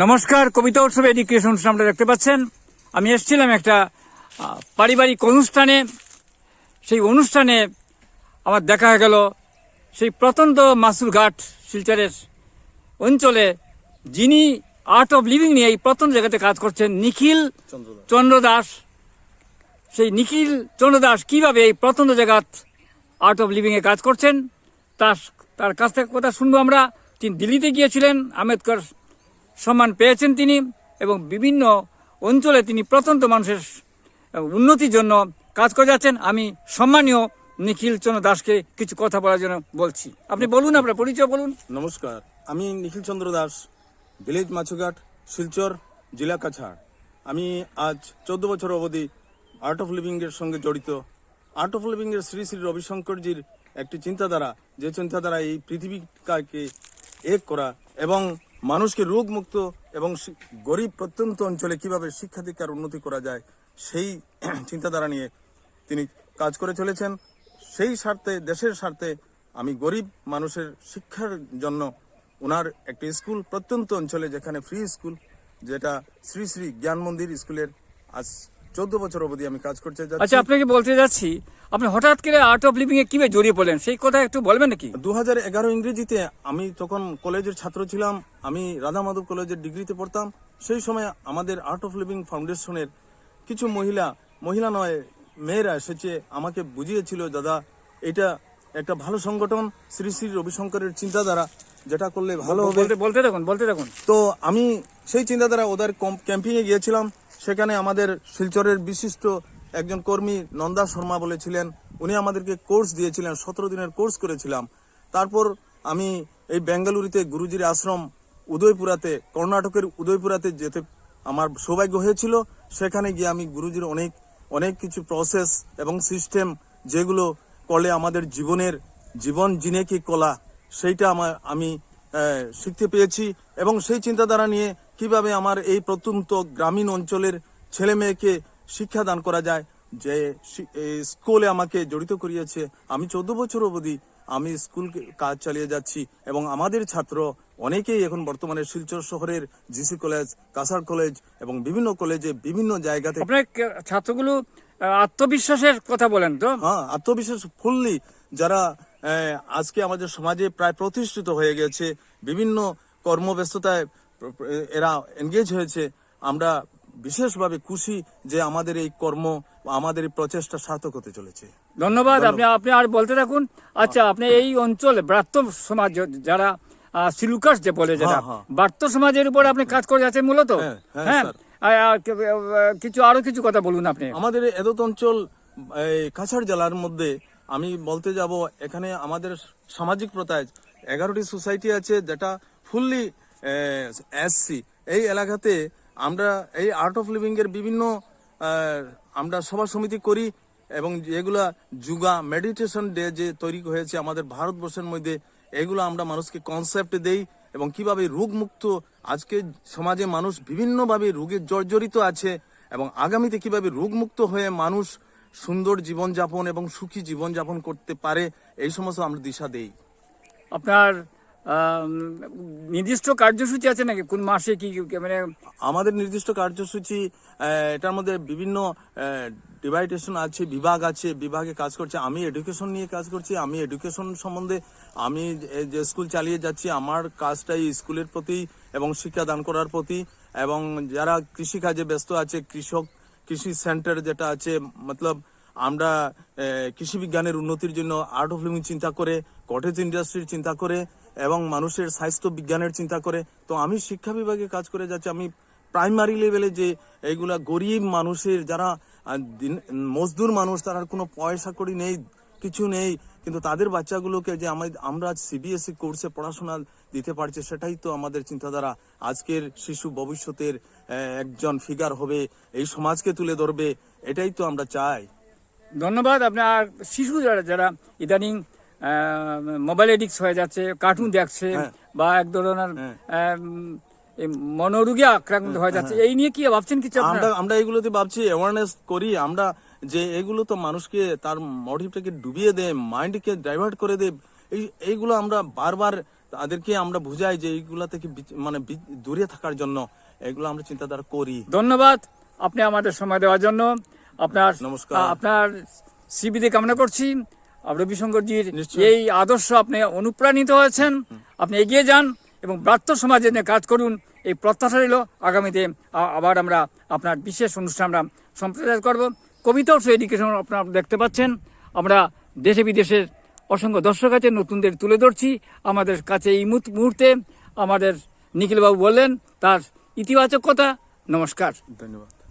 নমস্কার, কবিতা উৎসব এডুকেশন অনুষ্ঠান আপনারা দেখতে পাচ্ছেন। আমি এসেছিলাম একটা পারিবারিক অনুষ্ঠানে। সেই অনুষ্ঠানে আমার দেখা হয়ে গেল সেই প্রতন্ত মাসুর ঘাট শিলচরের অঞ্চলে, যিনি আর্ট অফ লিভিং নিয়ে এই প্রথম জায়গাতে কাজ করছেন নিখিল চন্দ্র দাস। সেই নিখিল চন্দ্র দাস কীভাবে এই প্রথম জায়গাত আর্ট অফ লিভিংয়ে কাজ করছেন, তার তার কাছ থেকে কথা শুনব আমরা। তিনি দিল্লিতে গিয়েছিলেন, আম্বেদকর সম্মান পেয়েছেন তিনি এবং বিভিন্ন অঞ্চলে তিনি প্রত্যন্ত মানুষের উন্নতির জন্য কাজ করে যাচ্ছেন। আমি সম্মানীয় নিখিল চন্দ্র দাসকে কিছু কথা বলার জন্য বলছি। আপনি বলুন, আপনার পরিচয় বলুন। নমস্কার, আমি নিখিল চন্দ্র দাস, ভিলেজ মাছুঘাট, শিলচর, জেলা কাছাড়। আমি আজ চোদ্দ বছর অবধি আর্ট অফ লিভিং এর সঙ্গে জড়িত। আর্ট অফ লিভিং এর শ্রী শ্রী রবিশঙ্করজির একটি চিন্তাধারা, যে চিন্তাধারা এই পৃথিবীকে এক করা এবং মানুষকে রোগমুক্ত এবং গরিব প্রত্যন্ত অঞ্চলে কীভাবে শিক্ষা দীক্ষার উন্নতি করা যায়, সেই চিন্তাধারা নিয়ে তিনি কাজ করে চলেছেন। সেই স্বার্থে, দেশের স্বার্থে আমি গরিব মানুষের শিক্ষার জন্য ওনার একটি স্কুল প্রত্যন্ত অঞ্চলে যেখানে ফ্রি স্কুল যেটা শ্রী শ্রী জ্ঞান মন্দির স্কুলের আজ চোদ্দ বছর অবধি আমি কাজ করতে যাচ্ছি। আচ্ছা আপনাকে বলতে যাচ্ছি আপনি হঠাৎ করে আর্ট অফ লিভিং এ কীভাবে জড়িয়ে পড়লেন? সেই কথা একটু বলবেন নাকি? দু হাজার এগারো ইংরেজিতে আমি তখন কলেজের ছাত্র ছিলাম আমি রাধা মাধব কলেজের ডিগ্রিতে পড়তাম। সেই সময় আমাদের আর্ট অফ লিভিং ফাউন্ডেশনের কিছু মহিলা মহিলা নয় মেয়েরা এসেছে আমাকে বুঝিয়েছিল দাদা এটা একটা ভালো সংগঠন শ্রী শ্রী রবিশঙ্করের চিন্তাধারা যেটা করলে ভালো হবে। বলতে বলতে থাকুন বলতে থাকুন তো আমি সেই চিন্তাধারা ওদের ক্যাম্পিং এ গিয়েছিলাম। সেখানে আমাদের শিলচরের বিশিষ্ট একজন কর্মী নন্দা শর্মা বলেছিলেন, উনি আমাদেরকে কোর্স দিয়েছিলেন, সতেরো দিনের কোর্স করেছিলাম। তারপর আমি এই বেঙ্গালুরুতে গুরুজির আশ্রম উদয়পুরাতে, কর্ণাটকের উদয়পুরাতে যেতে আমার সৌভাগ্য হয়েছিল। সেখানে গিয়ে আমি গুরুজির অনেক অনেক কিছু প্রসেস এবং সিস্টেম যেগুলো করলে আমাদের জীবনের জীবন জিনে কি কলা, সেইটা আমার আমি শিখতে পেয়েছি এবং সেই চিন্তাধারা নিয়ে কীভাবে আমার এই প্রত্যন্ত গ্রামীণ অঞ্চলের ছেলে মেয়েকে শিক্ষা দান করা যায়? যে স্কুলে আমাকে জড়িত করিয়েছে। আমি চোদ্দ বছর অবধি আমি স্কুল কাজ চালিয়ে যাচ্ছি এবং আমাদের ছাত্র অনেকেই এখন বর্তমানে শিলচর শহরের জিসি কলেজ কাসার কলেজ এবং বিভিন্ন কলেজে বিভিন্ন জায়গাতে আপনার ছাত্রগুলো আত্মবিশ্বাসের কথা বলেন তো। হ্যাঁ আত্মবিশ্বাস ফুললি যারা আজকে আমাদের সমাজে প্রায় প্রতিষ্ঠিত হয়ে গেছে বিভিন্ন কর্মব্যস্ততায় এরা এনগেজ হয়েছে আমরা বিশেষভাবে খুশি যে আমাদের এই কর্ম আমাদের এই প্রচেষ্টা সার্থক হতে চলেছে। ধন্যবাদ আপনি আপনি আর বলতে থাকুন। আচ্ছা আপনি এই অঞ্চলে ব্রাত্য সমাজ যারা সিলুকাস যে বলে যেটা হ্যাঁ, হ্যাঁ। ব্রাত্য সমাজের উপর আপনি কাজ করে যাচ্ছেন মূলত? হ্যাঁ, হ্যাঁ, হ্যাঁ কিছু আরও কিছু কথা বলুন আপনি। আমাদের এদত অঞ্চল কাছাড় জেলার মধ্যে আমি বলতে যাব এখানে আমাদের সামাজিক প্রথায় এগারোটি সোসাইটি আছে যেটা ফুললি এসসি এই এলাকাতে আমরা এই আর্ট অফ লিভিং এর বিভিন্ন আমরা সভা সমিতি করি এবং যেগুলা যুগা মেডিটেশন ডে যে তৈরি হয়েছে আমাদের ভারতবর্ষের মধ্যে, এগুলো আমরা মানুষকে কনসেপ্ট দেই এবং কীভাবে রোগমুক্ত, আজকে সমাজে মানুষ বিভিন্নভাবে রোগে জর্জরিত আছে এবং আগামীতে কীভাবে রোগমুক্ত হয়ে মানুষ সুন্দর জীবনযাপন এবং সুখী জীবনযাপন করতে পারে, এই সমস্ত আমরা দিশা দেই। আপনার নির্দিষ্ট কার্যসূচি আছে নাকি? কোন মাসে কি মানে আমাদের নির্দিষ্ট কার্যসূচি এটার মধ্যে বিভিন্ন ডিভাইডেশন আছে, বিভাগ আছে, বিভাগে কাজ করছে। আমি এডুকেশন নিয়ে কাজ করছি, আমি এডুকেশন সম্বন্ধে আমি যে- স্কুল চালিয়ে যাচ্ছি, আমার কাজটাই স্কুলের প্রতি এবং শিক্ষা দান করার প্রতি। এবং যারা কৃষি কাজে ব্যস্ত আছে, কৃষক কৃষি সেন্টার যেটা আছে, মতলব আমরা কৃষি বিজ্ঞানের উন্নতির জন্য আর্ট অফ লিভিং চিন্তা করে কটেজ ইন্ডাস্ট্রির চিন্তা করে এবং মানুষের স্বাস্থ্য বিজ্ঞানের চিন্তা করে, তো আমি শিক্ষা বিভাগে কাজ করে যাচ্ছি। আমি প্রাইমারি লেভেলে যে এইগুলা গরিব মানুষের যারা মজদুর মানুষ, তারা কোনো পয়সা করি নেই, কিছু নেই, কিন্তু তাদের বাচ্চাগুলোকে যে আমি- আমরা সিবিএসই কোর্সে E পড়াশোনা দিতে পারছি, সেটাই তো আমাদের চিন্তাধারা। আজকের শিশু ভবিষ্যতের একজন ফিগার হবে, এই সমাজকে তুলে ধরবে, এটাই তো আমরা চাই। ধন্যবাদ। আপনার শিশু যারা যারা ইদানিং মোবাইল এডিক্স হয়ে যাচ্ছে কার্টুন দেখছে হ্যাঁ। বা এক ধরনের হ্যাঁ। মনোরোগে আক্রান্ত হয়ে যাচ্ছে। এই নিয়ে কি ভাবছেন কিছু আমরা আমরা এগুলোতে ভাবছি অ্যাওয়ারনেস করি। আমরা যে এগুলো তো মানুষকে তার মোটিভটাকে ডুবিয়ে দেয় মাইন্ডকে ডাইভার্ট করে দেয় এই এইগুলো আমরা বারবার তাদেরকে আমরা বুঝাই যে এইগুলা থেকে মানে দূরে থাকার জন্য এগুলো আমরা চিন্তাধারা করি। ধন্যবাদ আপনি আমাদের সময় দেওয়ার জন্য। আপনার নমস্কার। আপনার সিবিতে কামনা করছি। রবিশঙ্করজির। এই আদর্শ আপনি অনুপ্রাণিত হয়েছেন। আপনি এগিয়ে যান এবং ব্রাত্য সমাজে নিয়ে কাজ করুন। এই প্রত্যাশা রইল। আগামীতে আবার আমরা আপনার বিশেষ অনুষ্ঠান আমরা সম্প্রচার করব। কবিতা উৎসব এডুকেশন আপনারা দেখতে পাচ্ছেন। আমরা দেশে বিদেশের অসংখ্য দর্শক আছে নতুনদের তুলে ধরছি। আমাদের কাছে এই মুহূর্ত- মুহূর্তে আমাদের নিখিলবাবু বললেন তার ইতিবাচক কথা। নমস্কার। ধন্যবাদ।